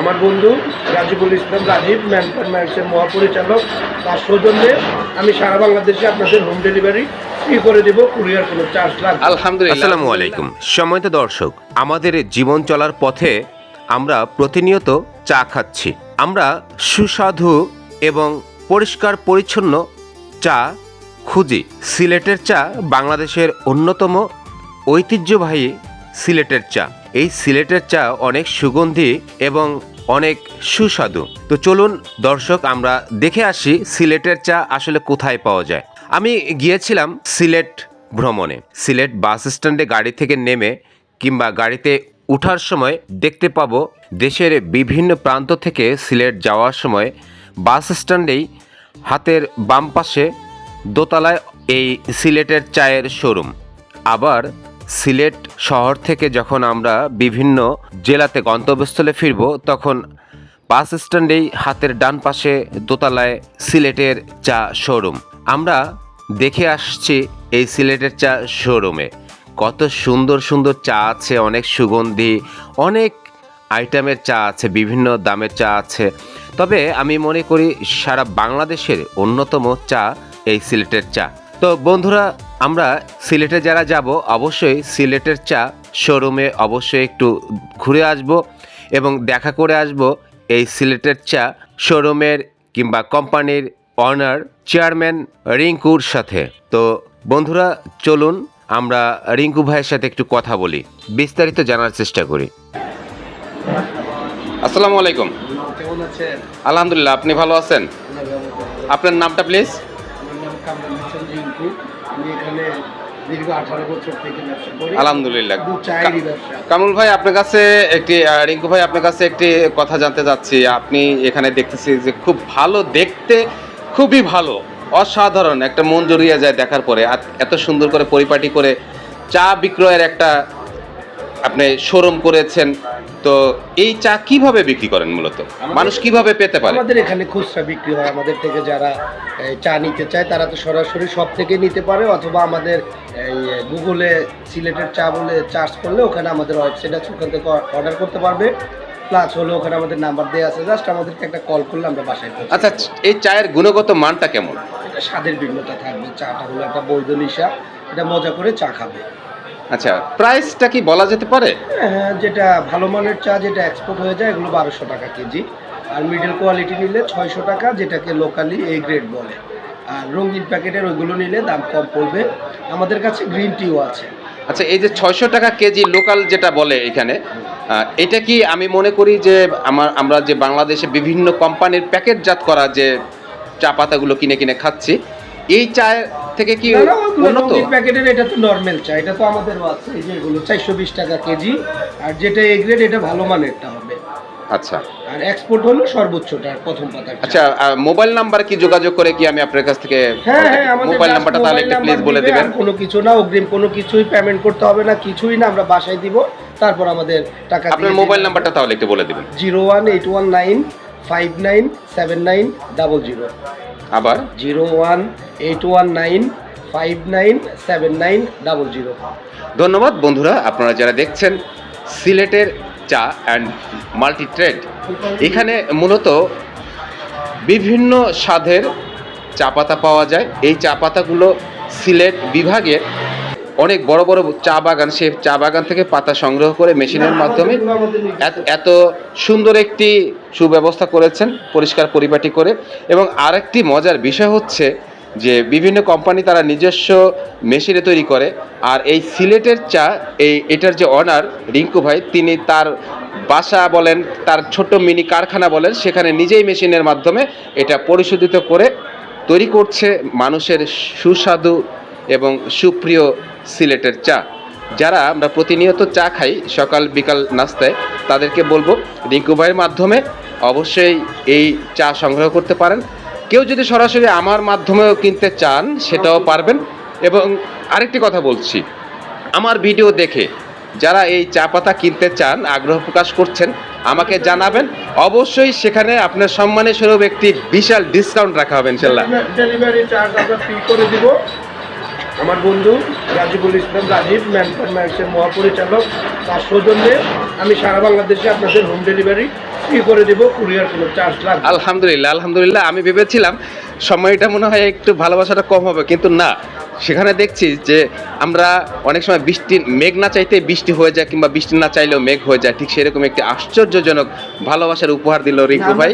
আমার বন্ধু রাজিবুল ইসলাম রাজীব ম্যানপার ম্যাক্সের মহাপরিচালক। তার সৌজন্যে আমি সারা বাংলাদেশে আপনাদের হোম ডেলিভারি ফ্রি করে দেবো কুরিয়ার কোনো চার্জ লাগবে আলহামদুলিল্লাহ। আসসালামু আলাইকুম। সম্মানিত দর্শক আমাদের জীবন চলার পথে আমরা প্রতিনিয়ত চা খাচ্ছি। আমরা সুস্বাদু এবং পরিষ্কার পরিচ্ছন্ন চা খুঁজি। সিলেটের চা বাংলাদেশের অন্যতম ঐতিহ্যবাহী সিলেটের চা। এই সিলেটের চা অনেক সুগন্ধি এবং অনেক সুস্বাদু। তো চলুন দর্শক, আমরা দেখে আসি সিলেটের চা আসলে কোথায় পাওয়া যায়। আমি গিয়েছিলাম সিলেট ভ্রমণে। সিলেট বাস স্ট্যান্ডে গাড়ি থেকে নেমে কিংবা গাড়িতে ওঠার সময় দেখতে পাবো দেশের বিভিন্ন প্রান্ত থেকে সিলেট যাওয়ার সময় বাস স্ট্যান্ডেই হাতের বাম পাশে দোতলায় এই সিলেটের চায়ের শোরুম। আবার সিলেট শহর থেকে যখন আমরা বিভিন্ন জেলাতে গন্তব্যস্থলে ফিরব, তখন বাস স্ট্যান্ডেই হাতের ডান পাশে দোতলায় সিলেটের চা শোরুম। আমরা দেখে আসছি এই সিলেটের চা শোরুমে। কত সুন্দর সুন্দর চা আছে, অনেক সুগন্ধি, অনেক আইটেমের চা আছে, বিভিন্ন দামের চা আছে। তবে আমি মনে করি সারা বাংলাদেশের অন্যতম চা এই সিলেটের চা। তো বন্ধুরা আমরা সিলেটে যারা যাব অবশ্যই সিলেটের চা শোরুমে অবশ্যই একটু ঘুরে আসব এবং দেখা করে আসব এই সিলেটের চা শোরুমের কিংবা কোম্পানির অনার চেয়ারম্যান রিঙ্কুর সাথে। তো বন্ধুরা চলুন আমরা রিঙ্কু ভাইয়ের সাথে একটু কথা বলি বিস্তারিত জানার চেষ্টা করি। আসসালামু আলাইকুম। আলহামদুলিল্লাহ আপনি ভালো আছেন? আপনার নামটা প্লিজ দীর্ঘ আঠারো বছর থেকে ব্যবসা করি। আলহামদুলিল্লাহ। শুধু চায়েরই ব্যবসা। কামরুল ভাই আপনার কাছে একটি রিঙ্কু ভাই আপনার কাছে একটি কথা জানতে চাচ্ছি। আপনি এখানে দেখতেছি যে খুব ভালো দেখতে খুবই ভালো অসাধারণ একটা মন জড়িয়ে যায় দেখার পরে। আর এত সুন্দর করে পরিপাটি করে চা বিক্রয়ের একটা আপনি শোরুম করেছেন। তো এই চা কীভাবে বিক্রি করেন মূলত? মানুষ কীভাবে পেতে পারে? আমাদের এখানে খুচরা বিক্রি হয়। আমাদের থেকে যারা চা নিতে চায় তারা তো সরাসরি সব থেকে নিতে পারে অথবা আমাদের এই গুগলে সিলেটের চা বলে চার্জ করলে ওখানে আমাদের ওয়েবসাইট আছে ওখান থেকে অর্ডার করতে পারবে। প্লাস হলে ওখানে আমাদের নাম্বার দেওয়া আছে। জাস্ট আমাদেরকে একটা কল করলে আমরা বাসায় আচ্ছা এই চায়ের গুণগত মানটা কেমন? এটা স্বাদের ভিন্নতা থাকবে। চাটা হলো একটা বৈধ নিশা। এটা মজা করে চা খাবে। আচ্ছা প্রাইসটা কি বলা যেতে পারে? হ্যাঁ যেটা ভালো মানের চা যেটা এক্সপোর্ট হয়ে যায় এগুলো বারোশো টাকা কেজি। আর মিডল কোয়ালিটি নিলে ছয়শো টাকা যেটাকে লোকালি এ গ্রেড বলে। আর রঙিন প্যাকেটের ওইগুলো নিলে দাম কম পড়বে। আমাদের কাছে গ্রিন টিও আছে। আচ্ছা এই যে ছয়শো টাকা কেজি লোকাল যেটা বলে এখানে এটা কি আমি মনে করি যে আমার আমরা যে বাংলাদেশে বিভিন্ন কোম্পানির প্যাকেটজাত করা যে চা পাতাগুলো কিনে কিনে খাচ্ছি এই চায়ের থেকে কি উন্নত? প্যাকেটের এটা তো নর্মাল চা এটা তো আমাদেরও আছে এই যে এগুলো চারশো বিশ টাকা কেজি আর যেটা এ গ্রেড এটা ভালো মানেরটা হবে। আচ্ছা। আর এক্সপোর্ট হলো সর্বোচ্চটা প্রথম পাতার চা। আচ্ছা মোবাইল নাম্বার কি যোগাযোগ করে কি আমি আপনার কাছ থেকে হ্যাঁ হ্যাঁ আমাদের মোবাইল নাম্বারটা তাহলে একটা প্লিজ বলে দিবে, দিবেন। কোনো কিছু না অগ্রিম কোনো কিছুই পেমেন্ট করতে হবে না কিছুই না আমরা বাসায় দিব তারপর আমাদের টাকা আপনার মোবাইল নাম্বারটা তাহলে একটু বলে দিবেন। Zero one eight one nine five nine seven nine double zero আবার? Zero one eight one nine five nine seven nine double zero ধন্যবাদ বন্ধুরা আপনারা যারা দেখছেন সিলেটের চা অ্যান্ড মাল্টি ট্রেড এখানে মূলত বিভিন্ন স্বাদের চা পাতা পাওয়া যায়। এই চা পাতাগুলো সিলেট বিভাগের অনেক বড় বড় চা বাগান, সে চা বাগান থেকে পাতা সংগ্রহ করে মেশিনের মাধ্যমে এত- সুন্দর একটি সুব্যবস্থা করেছেন, পরিষ্কার পরিপাটি করে। এবং আরেকটি মজার বিষয় হচ্ছে যে বিভিন্ন কোম্পানি তারা নিজস্ব মেশিনে তৈরি করে। আর এই সিলেটের চা, এই, এটার যে অনার রিঙ্কু ভাই, তিনি তার বাসা বলেন, তার ছোট মিনি কারখানা বলেন, সেখানে নিজেই মেশিনের মাধ্যমে এটা পরিশোধিত করে তৈরি করছে। মানুষের সুস্বাদু এবং সুপ্রিয় সিলেটের চা। যারা আমরা প্রতিনিয়ত চা খাই সকাল, বিকাল নাস্তায়, তাদেরকে বলব রিঙ্কু ভাইয়ের মাধ্যমে অবশ্যই এই চা সংগ্রহ করতে পারেন। কেউ যদি সরাসরি আমার মাধ্যমেও কিনতে চান, সেটাও পারবেন। এবং আরেকটি কথা বলছি, আমার ভিডিও দেখে যারা এই চা পাতা কিনতে চান, আগ্রহ প্রকাশ করছেন, আমাকে জানাবেন। অবশ্যই সেখানে আপনার সম্মানের স্বরূপ একটি বিশাল ডিসকাউন্ট রাখা হবে ইনশাল্লাহ ডেলিভারি চার্জ আমরা ফ্রি করে দিব। আমার বন্ধু রাজিবুল ইসলাম রাজীব, ম্যানপার ম্যাক্সের মহাপরিচালক। তার সৌজন্যে আমি সারা বাংলাদেশে আপনাদের হোম ডেলিভারি ফ্রি করে দেবো কুরিয়ার কোনো চার্জ লাগবে আলহামদুলিল্লাহ আলহামদুলিল্লাহ, আমি ভেবেছিলাম সময়টা মনে হয় একটু ভালোবাসাটা কম হবে, কিন্তু না। সেখানে দেখছি যে আমরা অনেক সময় বৃষ্টি মেঘ না চাইতে বৃষ্টি হয়ে যায় কিংবা বৃষ্টি না চাইলেও মেঘ হয়ে যায়। ঠিক সেরকম একটি আশ্চর্যজনক ভালোবাসার উপহার দিল রিঙ্কু ভাই।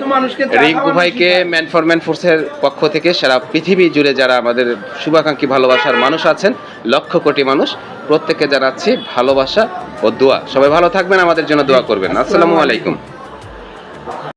রিঙ্কু ভাইকে। ম্যান ফর ম্যান ফোর্সের পক্ষ থেকে সারা পৃথিবী জুড়ে যারা আমাদের শুভাকাঙ্ক্ষী ভালোবাসার মানুষ আছেন লক্ষ কোটি মানুষ প্রত্যেককে জানাচ্ছি ভালোবাসা ও দোয়া। সবাই ভালো থাকবেন আমাদের জন্য দোয়া করবেন। আসসালামু আলাইকুম।